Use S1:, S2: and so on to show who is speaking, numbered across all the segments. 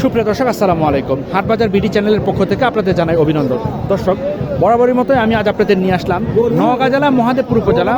S1: সুপ্রিয় দর্শক আসসালামু আলাইকুম। হাটবাজার বিডি চ্যানেলের পক্ষ থেকে আপনাদের জানাই অভিনন্দন। দর্শক বরাবরই মতোই আমি আজ আপনাদের নিয়ে আসলাম। নওগাঁ জেলা মহাদেবপুর উপজেলা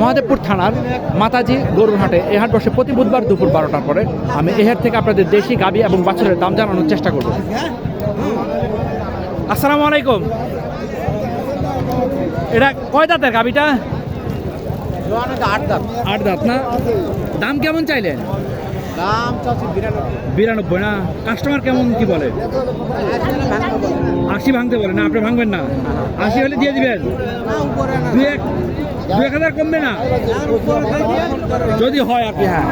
S1: মহাদেবপুর থানার মাতাজি গরুর হাটে। এই হাট বসে প্রতি বুধবার দুপুর বারোটার পরে। আমি এই হাট থেকে আপনাদের দেশি গাবি এবং বাছুরের দাম জানানোর চেষ্টা করব। আসসালামু আলাইকুম। এটা কয় দাঁতের গাবিটা?
S2: আট দাঁত।
S1: আট দাঁত না? দাম কেমন চাইলেন?
S2: বিরানব্বই।
S1: না? কাস্টমার কেমন কি বলে? আশি ভাঙতে বলে না, আপনি ভাঙবেন না। আশি হলে দিয়ে দিবেন। দুই এক দুই এক হাজার কমবে না? যদি হয় কি হ্যাঁ।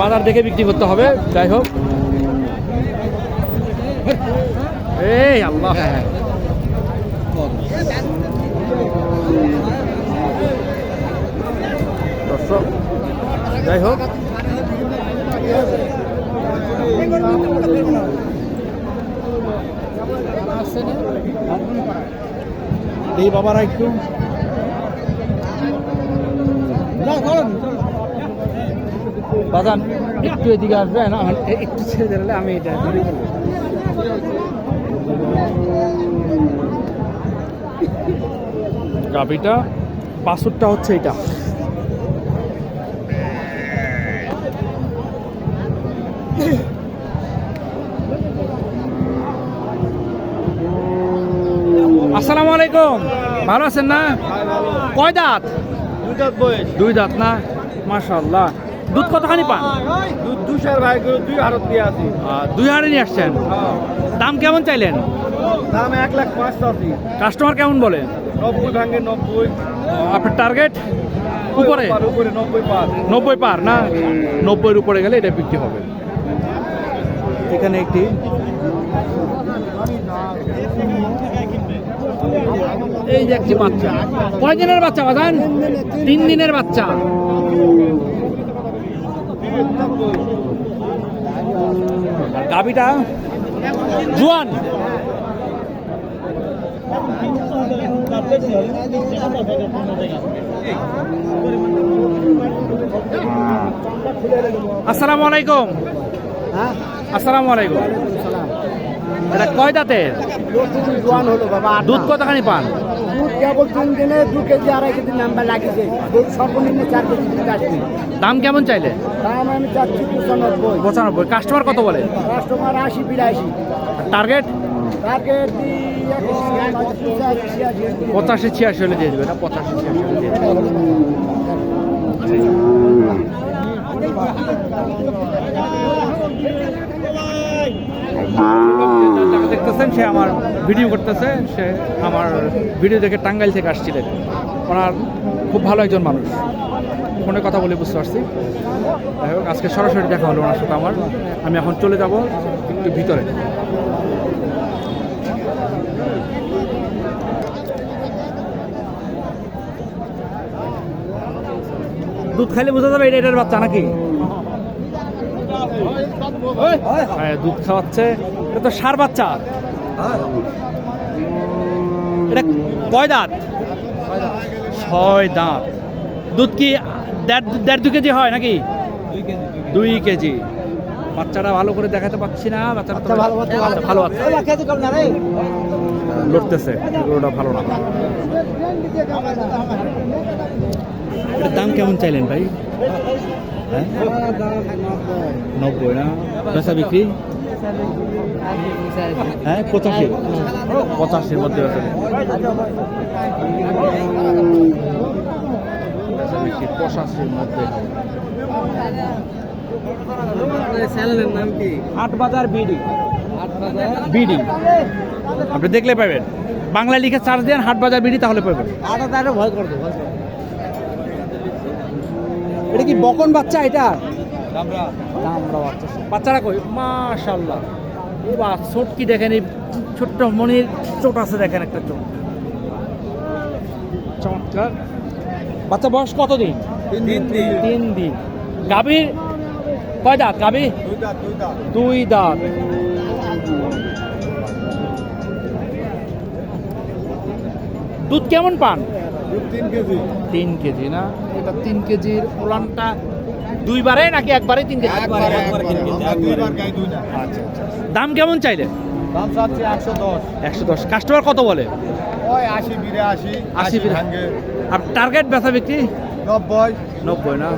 S1: বাজার দেখে বিক্রি করতে হবে, যাই হোক। এই আল্লাহ। দর্শক, যাই হোক। এই বাবারা একটু। বাদাম একটু এদিকে আসবে না একটু ছেড়ে দিলে আমি এটা। গাভিটা? বাসুরটা হচ্ছে এটা। আসসালামু আলাইকুম। ভালো আছেন না? কয় দাঁত? দুই দাঁত না? মাশাল্লাহ দুধ কতখানি পান?
S2: দুশার ভাই দুই দিয়ে আছি
S1: আহ, দুই হাড়ে নিয়ে আসছেন? দাম কেমন চাইলেন?
S2: দাম এক লাখ পাঁচ
S1: কাস্টমার কেমন বলে?
S2: নব্বই ভাঙে নব্বই।
S1: আপনার টার্গেট? উপরে?
S2: পার উপরে নব্বই পার।
S1: নব্বই পার না? নব্বইয়ের উপরে গেলে এটা বিক্রি হবে। এখানে একটি এই যে একটি বাচ্চা। কয় দিনের বাচ্চা বাজান? তিন দিনের বাচ্চা। গাবিটা? জুয়ান। আসসালামু আলাইকুম।
S2: হ্যাঁ।
S1: আসসালামু আলাইকুম। এটা কয় দাঁতের? দুধ কতখানি পান?
S2: দুধ কেবল
S1: দাম কেমন চাইলে?
S2: দাম আমি চাচ্ছি পঁচানব্বই।
S1: কাস্টমার কত বলে?
S2: কাস্টমার আশি বিরাশি।
S1: টার্গেট?
S2: পঁচাশি
S1: ছিয়াশি হলে দিয়ে দেবে। না পঁচাশি ছিয়াশি হলে দিয়ে দেবে। যাকে দেখতেছেন, সে আমার ভিডিও করতেছে, সে আমার ভিডিও দেখে টাঙ্গাইল থেকে আসছিলেন ওনার খুব ভালো একজন মানুষ। ফোনে কথা বলে বুঝতে পারছি। যাই হোক, আজকে সরাসরি দেখা হলো ওনার সাথে আমার। আমি এখন চলে যাব একটু ভিতরে। দুধ খাইলে বোঝা যাবে এটা এটার বাচ্চা নাকি? হ্যাঁ? দুধ খাওয়াচ্ছে। এটা তো সার বাচ্চা। এটা কয় দাঁত? ছয় দাঁত। দুধ কি দেড় দু কেজি হয় নাকি? দুই কেজি। বাচ্চাটা ভালো করে দেখাতে পাচ্ছি না বাচ্চাটা তো
S2: ভালো
S1: ভালো। বাচ্চা লড়তেছে ভালো না। দাম কেমন চাইলেন ভাই? হ্যাঁ? নব্বই না? বিক্রি? হ্যাঁ পঁচাশি। পঁচাশির মধ্যে। পঁচাশির মধ্যে। আপনি দেখলে পাবেন। বাংলায় লিখে চার্জ দেন হাট বাজার বিডি, তাহলে পাবেন।
S2: ভয় করতো
S1: এটা কি বকন বাচ্চা এটা? বাচ্চারা কই? মাশাল্লাহ বাহ ছোট কি দেখেন এই ছোট্ট মনির? চোট আছে দেখেন একটা চোট। চমৎকার। বাচ্চা বয়স কত দিন
S2: তিন দিন।
S1: তিন দিন। গাভীর কয় দাঁত গাবি দুই দাঁত। দুধ কেমন পান?
S3: তিন কেজি?
S1: তিন কেজি না? এটা তিন কেজির ওলানটা দুইবারে নাকি একবারে তিন কেজি?
S3: দুইবার গাই দুই না
S1: আচ্ছা আচ্ছা। দাম কেমন চাইলে?
S3: দাম চাচ্ছি একশো দশ।
S1: একশো দশ। কাস্টমার কত বলে?
S3: ওই আশি বিরে আশি
S1: আশি বিরে। আর টার্গেট বেচা বিক্রি?
S3: নব্বই।
S1: নব্বই না?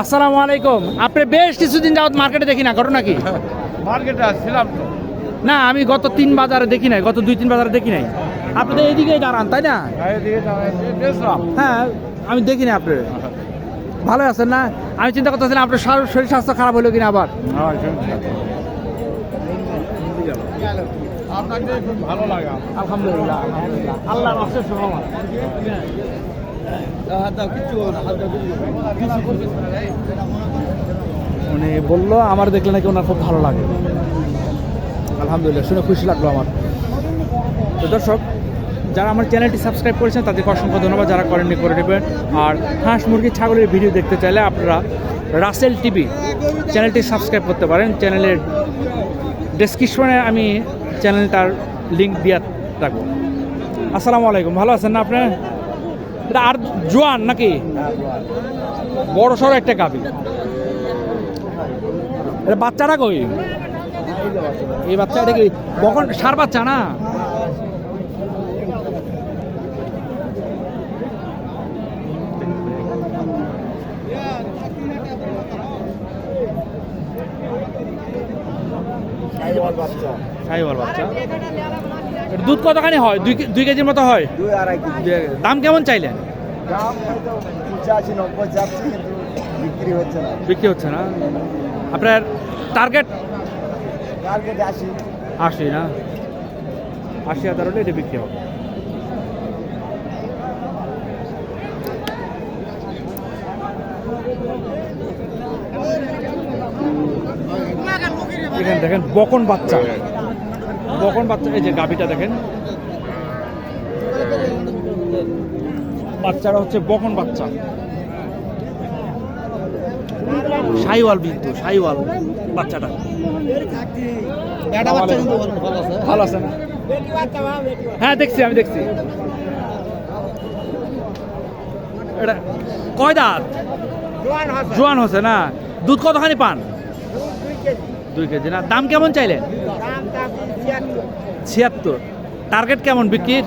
S1: আসসালামু আলাইকুম। আপনি বেশ কিছুদিন যাওয়াত মার্কেটে দেখি না ঘটনা কি?
S3: মার্কেটে আসছিলাম
S1: না আমি গত তিন বাজারে দেখি নাই গত দুই তিন বাজারে দেখি নাই। আপনি তো এইদিকেই দাঁড়ান তাই না? হ্যাঁ আমি দেখি না আপনি ভালো আছেন না? আমি চিন্তা করতেছিলাম আপনার শরীর স্বাস্থ্য খারাপ হলো কিনা আবার।
S3: আপনাকে খুব ভালো লাগা
S1: আলহামদুলিল্লাহ আল্লাহ অশেষ রহমত উনি বলল আমার দেখলে নাকি ওনার খুব ভালো লাগে। আলহামদুলিল্লাহ শুনে খুশি লাগল আমার। তো দর্শক যারা আমার চ্যানেলটি সাবস্ক্রাইব করেছেন, তাদেরকে অসংখ্য ধন্যবাদ যারা করেননি, করে নেবেন। আর হাঁস মুরগি ছাগলের ভিডিও দেখতে চাইলে আপনারা রাসেল টিভি চ্যানেলটি সাবস্ক্রাইব করতে পারেন। চ্যানেলের ডেসক্রিপশনে আমি চ্যানেলটার লিঙ্ক দিয়ে রাখব। আসসালামু আলাইকুম, ভালো আছেন না আপনি? এটা আর জোয়ান নাকি? বড় সড়ো একটা গাভি। এটা বাচ্চারা কই? এই বাচ্চা এটা কি কখন সার বাচ্চা না? বাচ্চা। দুধ কতখানি হয়? দুই দুই কেজির মতো হয়?
S3: দুই আড়াই কেজি।
S1: দাম কেমন চাইলেন?
S3: দাম পঁচাশি নব্বই যাচ্ছে কিন্তু বিক্রি হচ্ছে না।
S1: বিক্রি হচ্ছে না। আপনার টার্গেট
S3: টার্গেট আসি
S1: আশি না? আশি হাজার হলে এটা বিক্রি হবে। এখানে দেখেন বকন বাচ্চা। বকন বাচ্চা এই যে গাভিটা দেখেন। বাচ্চারা হচ্ছে বকন বাচ্চা। সাইওয়াল কিন্তু সাইওয়াল বাচ্চাটা। ভালো আছে। না? হ্যাঁ দেখছি আমি দেখছি। এটা কয় দাঁত? জোয়ান হচ্ছে না? দুধ কতখানি পান? দুই কেজি না? দাম কেমন চাইলেন ছিয়াত্তর। টার্গেট কেমন বিক্রির?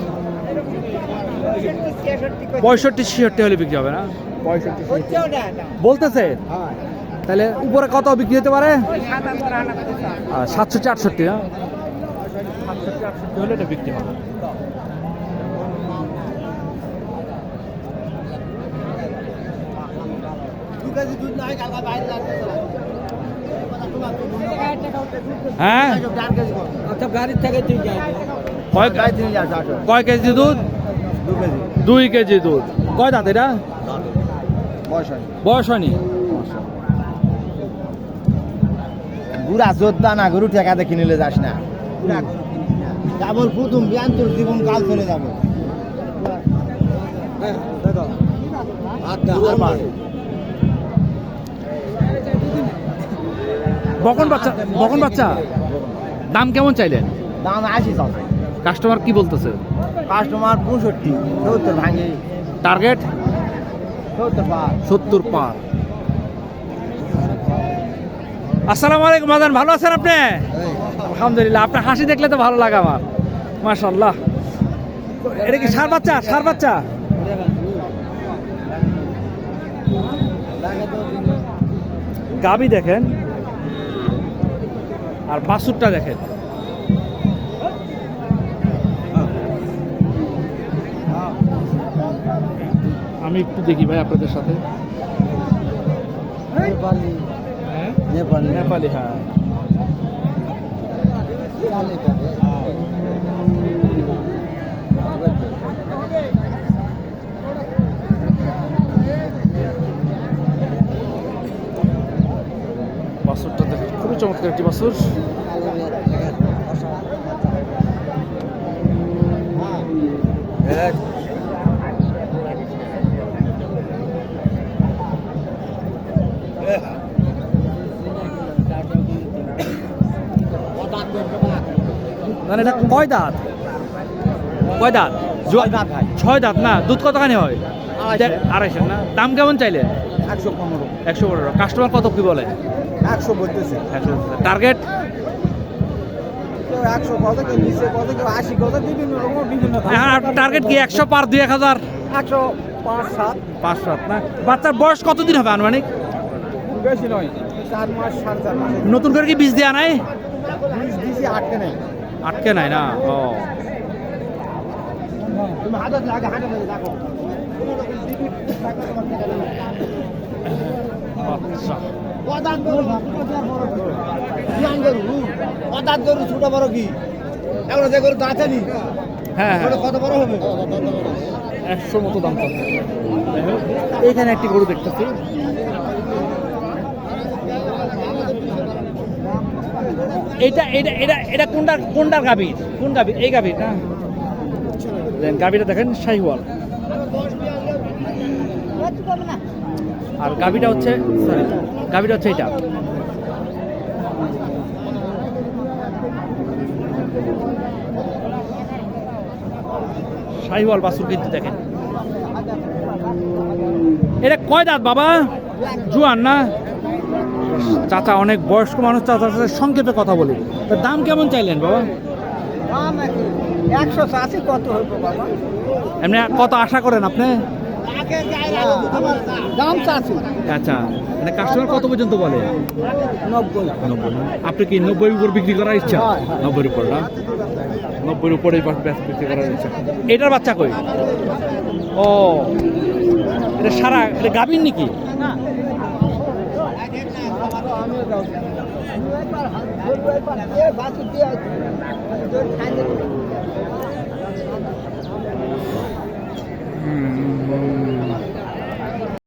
S1: পঁয়ষট্টি ছিষট্টি হলে বিক্রি হবে না? পঁয়ষট্টি বলতেছে? তাহলে উপরে কত বিক্রি হতে পারে? সাতষট্টি আটষট্টি না? সাতষট্টি আটষট্টি হলে এটা বিক্রি হবে। হ্যাঁ
S2: গাড়ির থেকে তুই
S1: কয় কয় কেজি দুধ? দুই কেজি দুধ। কয় দাঁত এটা? বয়স হয়নি।
S3: বুড়া যোদ্ধা না গরু ঠেকাতে কিনিলে যাস না। কেবল প্রথম বিয়ান তোর জীবন কাল চলে যাবে
S1: বকন বাচ্চা বকন বাচ্চা। দাম কেমন চাইলেন?
S3: দাম আশি চাল
S1: কাস্টমার কি বলতেছে?
S3: কাস্টমার পঁয়ষট্টি সত্তর ভাঙে।
S1: টার্গেট?
S3: সত্তর পাঁচ
S1: সত্তর পার। আসসালামু আলাইকুম মাদান। ভালো আছেন আপনি? আলহামদুলিল্লাহ আপনার হাসি দেখলে তো ভালো লাগে আমার। মাশাল্লাহ এটা কি সার বাচ্চা? সার বাচ্চা? গাবি দেখেন। আর বাসুরটা দেখেন। আমি একটু দেখি ভাই আপনাদের সাথে।
S3: নেপালি।
S1: হ্যাঁ? একটি মানে এটা কয় দাঁত? কয় দাঁত? ছয় দাঁত না? দুধ কতখানি হয়?
S3: আড়াইশো।
S1: না? দাম কেমন চাইলে
S3: একশো পনেরো।
S1: একশো পনেরো। কাস্টমার কত কি বলে?
S3: একশো বলতেছে।
S1: একশো টার্গেট
S3: কেউ একশো কত কেউ নিচে কত কেউ আশি কত বিভিন্ন রকম বিভিন্ন
S1: হ্যাঁ টার্গেট কি একশো পার দুই এক হাজার?
S3: একশো পাঁচ সাত।
S1: পাঁচ সাত না? বাচ্চার বয়স কতদিন হবে আনুমানিক?
S3: বেশি নয় চার মাস সাড়ে চার মাস।
S1: নতুন করে কি বীজ দেওয়া নাই?
S3: দিছি আটকে নেই।
S1: আটকে নাই না? ও।
S3: তুমি হাজার লাগে হাজার দেখো।
S1: আচ্ছা।
S3: পদার্থ গরু বিয়ান গরু পদার্থ গরু ছোট বড় কি এখন যে গরু দাঁতে নি
S1: হ্যাঁ।
S3: কত বড় হবে
S1: একশো মতো দাম এইখানে একটি গরু দেখতেছি। এটা এটা এটা এটা কোনটার কোনটার গাভীর কোন গাভীর এই গাভীর না? গাভীটা দেখেন শাহিওয়াল। আর গাভীটা হচ্ছে সরি গাভীটা হচ্ছে এটা শাহিওয়াল বাসুর কিন্তু দেখেন। এটা কয় দাঁত বাবা? জুয়ান না? চাচা অনেক বয়স্ক মানুষ চাচার সাথে সংক্ষেপে কথা বলি। তা দাম কেমন চাইলেন বাবা?
S3: একশো কত হইব বাবা?
S1: এমনি কত আশা করেন আপনি?
S3: দাম চাষি
S1: আচ্ছা মানে কাস্টমার কত পর্যন্ত বলে?
S3: নব্বই।
S1: নব্বই? আপনি কি নব্বই উপর বিক্রি করার ইচ্ছা। নব্বই উপর না? নব্বই উপরে বিক্রি করার ইচ্ছা। এটার বাচ্চা কই? ও এটা সারা এটা গাভীর নাকি? Mm Hmm.